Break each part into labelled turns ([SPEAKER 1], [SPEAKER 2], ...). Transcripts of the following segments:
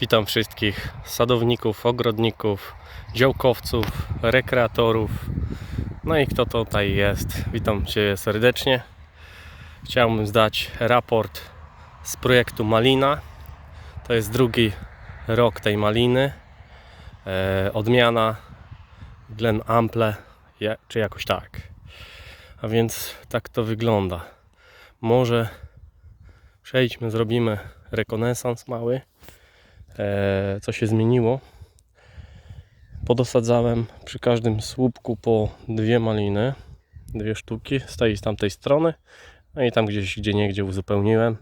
[SPEAKER 1] Witam wszystkich sadowników, ogrodników, działkowców, rekreatorów. No i kto tutaj jest. Witam Cię serdecznie. Chciałbym zdać raport z projektu Malina. To jest drugi rok tej maliny. E, odmiana Glen Ample, czy jakoś tak. A więc tak to wygląda. Może przejdźmy, zrobimy rekonesans mały co się zmieniło. Podosadzałem przy każdym słupku po dwie maliny, dwie sztuki z tej i z tamtej strony. No i tam gdzieś, gdzie niegdzie uzupełniłem.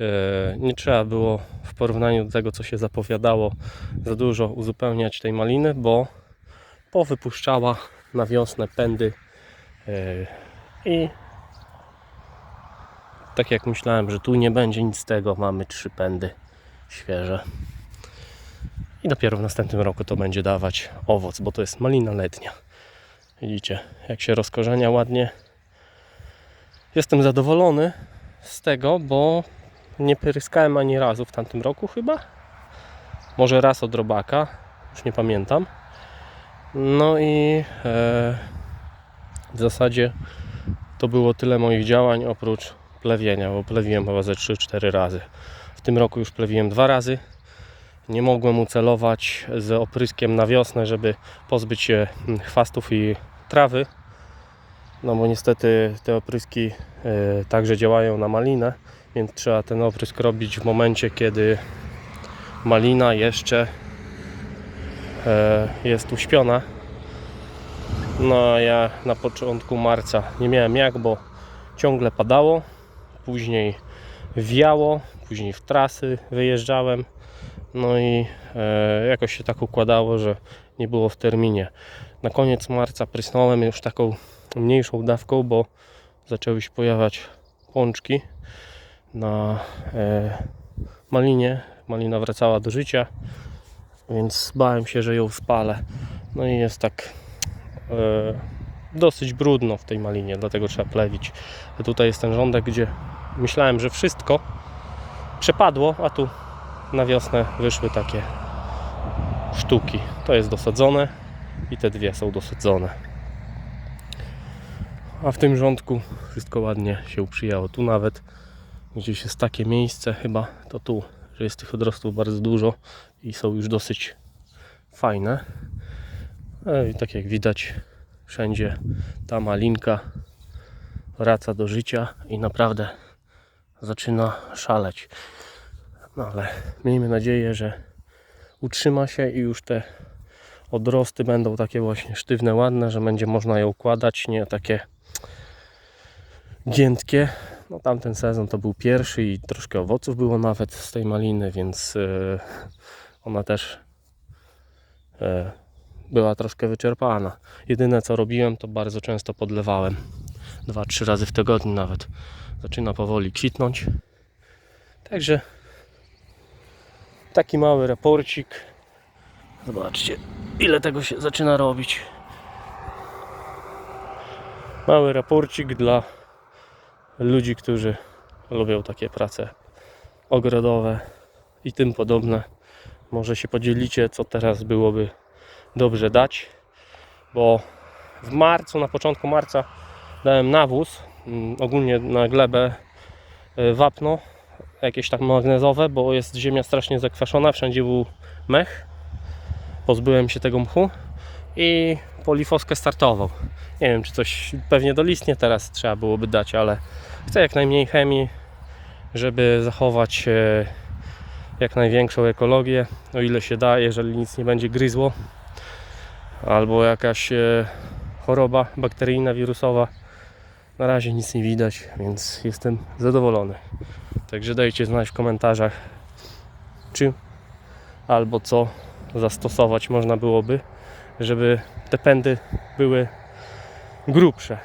[SPEAKER 1] E, Nie trzeba było w porównaniu do tego, co się zapowiadało, za dużo uzupełniać tej maliny, bo powypuszczała na wiosnę pędy e, i tak jak myślałem, że tu nie będzie nic z tego, mamy trzy pędy świeże. I dopiero w następnym roku to będzie dawać owoc, bo to jest malina letnia. Widzicie, jak się rozkorzenia ładnie. Jestem zadowolony z tego, bo nie pryskałem ani razu w tamtym roku chyba. Może raz od robaka, już nie pamiętam. No i e, w zasadzie to było tyle moich działań oprócz plewienia, bo plewiłem chyba ze 3-4 razy. W tym roku już plewiłem dwa razy. Nie mogłem ucelować z opryskiem na wiosnę, żeby pozbyć się mm, chwastów i trawy. No bo niestety te opryski e, także działają na malinę, więc trzeba ten oprysk robić w momencie, kiedy malina jeszcze e, jest uśpiona. No a ja na początku marca nie miałem jak, bo ciągle padało, później wiało, później w trasy wyjeżdżałem. No i e, jakoś się tak układało, że nie było w terminie. Na koniec marca prysnąłem już taką mniejszą dawką, bo zaczęły się pojawiać pączki na e, malinie. Malina wracała do życia, więc bałem się, że ją spalę. No i jest tak e, dosyć brudno w tej malinie, dlatego trzeba plewić. Tutaj jest ten rządek, gdzie myślałem, że wszystko przepadło, a tu na wiosnę wyszły takie sztuki. To jest dosadzone i te dwie są dosadzone. A w tym rządku wszystko ładnie się przyjęło. Tu nawet gdzieś jest takie miejsce chyba, to tu, że jest tych odrostów bardzo dużo i są już dosyć fajne. No I tak jak widać, wszędzie ta malinka wraca do życia i naprawdę zaczyna szaleć. No ale miejmy nadzieję, że utrzyma się i już te odrosty będą takie właśnie sztywne, ładne, że będzie można je układać, nie takie giętkie. No tamten sezon to był pierwszy i troszkę owoców było nawet z tej maliny, więc e, ona też e, była troszkę wyczerpana. Jedyne co robiłem to bardzo często podlewałem. Dwa, trzy razy w tygodniu nawet. Zaczyna powoli kwitnąć. Także taki mały raporcik. Zobaczcie, ile tego się zaczyna robić. Mały raporcik dla ludzi, którzy lubią takie prace ogrodowe i tym podobne. Może się podzielicie, co teraz byłoby dobrze dać, bo w marcu, na początku marca dałem nawóz, mm, ogólnie na glebę y, wapno, jakieś tak magnezowe, bo jest ziemia strasznie zakwaszona, wszędzie był mech. Pozbyłem się tego mchu i polifoskę startową. Nie wiem, czy coś pewnie dolistnie teraz trzeba byłoby dać, ale chcę jak najmniej chemii, żeby zachować e, jak największą ekologię, o ile się da, jeżeli nic nie będzie gryzło albo jakaś e, choroba bakteryjna, wirusowa. Na razie nic nie widać, więc jestem zadowolony. Także dajcie znać w komentarzach, czy albo co zastosować można byłoby, żeby te pędy były grubsze.